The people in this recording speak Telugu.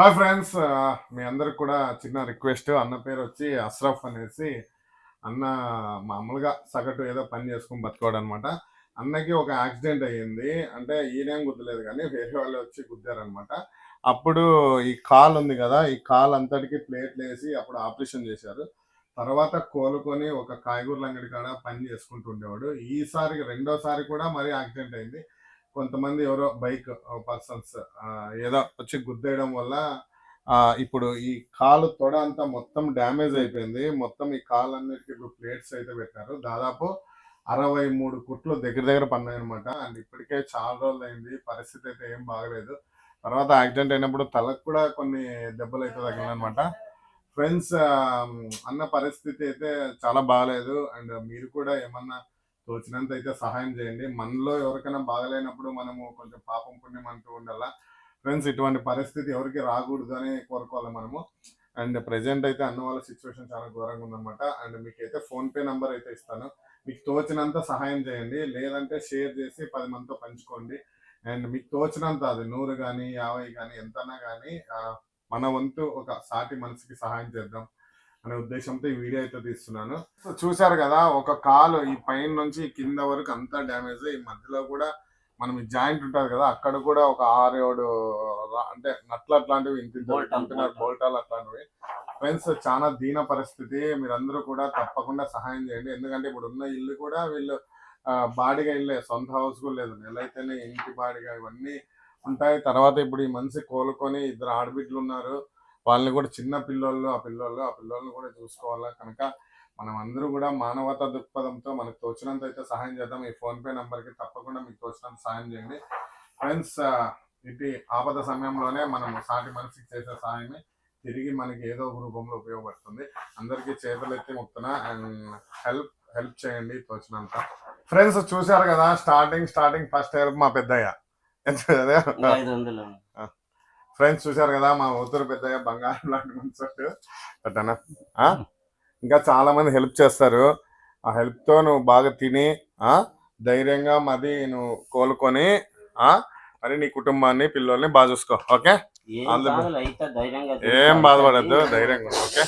హాయ్ ఫ్రెండ్స్ మీ అందరికి కూడా చిన్న రిక్వెస్ట్. అన్న పేరు వచ్చి అస్రఫ్ అనేసి. అన్న మామూలుగా సగటు ఏదో పని చేసుకుని బతుకోవడం అనమాట అన్నకి ఒక యాక్సిడెంట్ అయ్యింది. అంటే ఈయనేం గుద్దలేదు కానీ వేరే వాళ్ళు వచ్చి గుద్దారనమాట అప్పుడు ఈ కాల్ ఉంది కదా ఈ కాల్ అంతటికి ప్లేట్లు వేసి అప్పుడు ఆపరేషన్ చేశారు. తర్వాత కోలుకొని ఒక కాయగూరల అంగడి కాడ పని చేసుకుంటూ ఉండేవాడు. ఈసారి రెండోసారి కూడా మరీ యాక్సిడెంట్ అయింది. కొంతమంది ఎవరో బైక్ పర్సన్స్ ఏదో వచ్చి గుద్దేయడం వల్ల ఇప్పుడు ఈ కాలు తొడ అంతా మొత్తం డ్యామేజ్ అయిపోయింది. మొత్తం ఈ కాలు అన్నిటికీ ఇప్పుడు ప్లేట్స్ అయితే పెట్టారు. దాదాపు అరవై మూడు కుట్లు దగ్గర దగ్గర పన్నాయన్నమాట. అండ్ ఇప్పటికే చాలా రోజులు అయింది పరిస్థితి అయితే ఏం బాగలేదు. తర్వాత యాక్సిడెంట్ అయినప్పుడు తలకు కూడా కొన్ని దెబ్బలు అయితే తగిలినమాట ఫ్రెండ్స్ అన్న పరిస్థితి అయితే చాలా బాగాలేదు అండ్ మీరు కూడా ఏమన్నా తోచినంత అయితే సహాయం చేయండి. మనలో ఎవరికైనా బాగలేనప్పుడు మనము కొంచెం పాపం పుణ్యం అంటూ ఉండాలా? ఫ్రెండ్స్ ఇటువంటి పరిస్థితి ఎవరికి రాకూడదు అని కోరుకోవాలి మనము. అండ్ ప్రజెంట్ అయితే అన్న వాళ్ళ సిచ్యువేషన్ చాలా ఘోరంగా ఉందన్నమాట. అండ్ మీకు అయితే ఫోన్పే నంబర్ అయితే ఇస్తాను. మీకు తోచినంత సహాయం చేయండి. లేదంటే షేర్ చేసి పది మందితో పంచుకోండి. అండ్ మీకు తోచినంత అది నూరు కానీ యాభై కానీ ఎంతనా కానీ మన వంతు ఒక సాటి మనిషికి సహాయం చేద్దాం. అనే ఉద్దేశంతో ఈ వీడియో అయితే తీస్తున్నాను. సో చూశారు కదా ఒక కాలు ఈ పైన నుంచి కింద వరకు అంతా డ్యామేజ్ ఈ మధ్యలో కూడా మనం ఈ జాయింట్ ఉంటుంది కదా అక్కడ కూడా ఒక ఆరు ఏడు అంటే నట్లు అట్లాంటివి ఇంత బోల్టాలు, అట్లాంటివి. ఫ్రెండ్స్ చాలా దీన పరిస్థితి. మీరందరూ కూడా తప్పకుండా సహాయం చేయండి. ఎందుకంటే ఇప్పుడు ఉన్న ఇల్లు కూడా వీళ్ళు బాడిగ ఇల్లే సొంత హౌస్ కూడా లేదు. నెల అయితేనే ఇంటి బాడిగ ఇవన్నీ ఉంటాయి. తర్వాత ఇప్పుడు ఈ మనిషి కోలుకొని ఇద్దరు ఆడబిడ్డలు ఉన్నారు. వాళ్ళని కూడా చిన్న పిల్లోళ్ళు ఆ పిల్లోళ్ళు ఆ పిల్లోళ్ళని కూడా చూసుకోవాలా కనుక మనం అందరూ కూడా మానవతా దృక్పథంతో మనకు తోచినంత అయితే సహాయం చేద్దాం. ఈ ఫోన్ పే కి తప్పకుండా మీకు తోచినంత సహాయం చేయండి. ఫ్రెండ్స్ ఇది ఆపద సమయంలోనే మనం సాటి మనిషికి చేసే సహాయమే. తిరిగి మనకి ఏదో ఒక రూపంలో ఉపయోగపడుతుంది. అందరికీ చేతులు ఎత్తి అండ్ హెల్ప్ హెల్ప్ చేయండి తోచినంత. ఫ్రెండ్స్ చూశారు కదా స్టార్టింగ్ స్టార్టింగ్ ఫస్ట్ హెల్ప్ మా పెద్దయ్య. ఎంత అదే ఇంకా ఐదు వందలు ఫ్రెండ్స్ చూశారు కదా మా ఊతురు పెద్దయ్య బంగారం లాంటి మనిషి అట్టనా? ఇంకా చాలా మంది హెల్ప్ చేస్తారు. ఆ హెల్ప్తో నువ్వు బాగా తిని ఆ? ధైర్యంగా మరి నువ్వు కోలుకొని ఆ? మరి నీ కుటుంబాన్ని పిల్లల్ని బాగా చూసుకో ఓకే? ఏం బాధపడద్దు ధైర్యంగా ఓకే?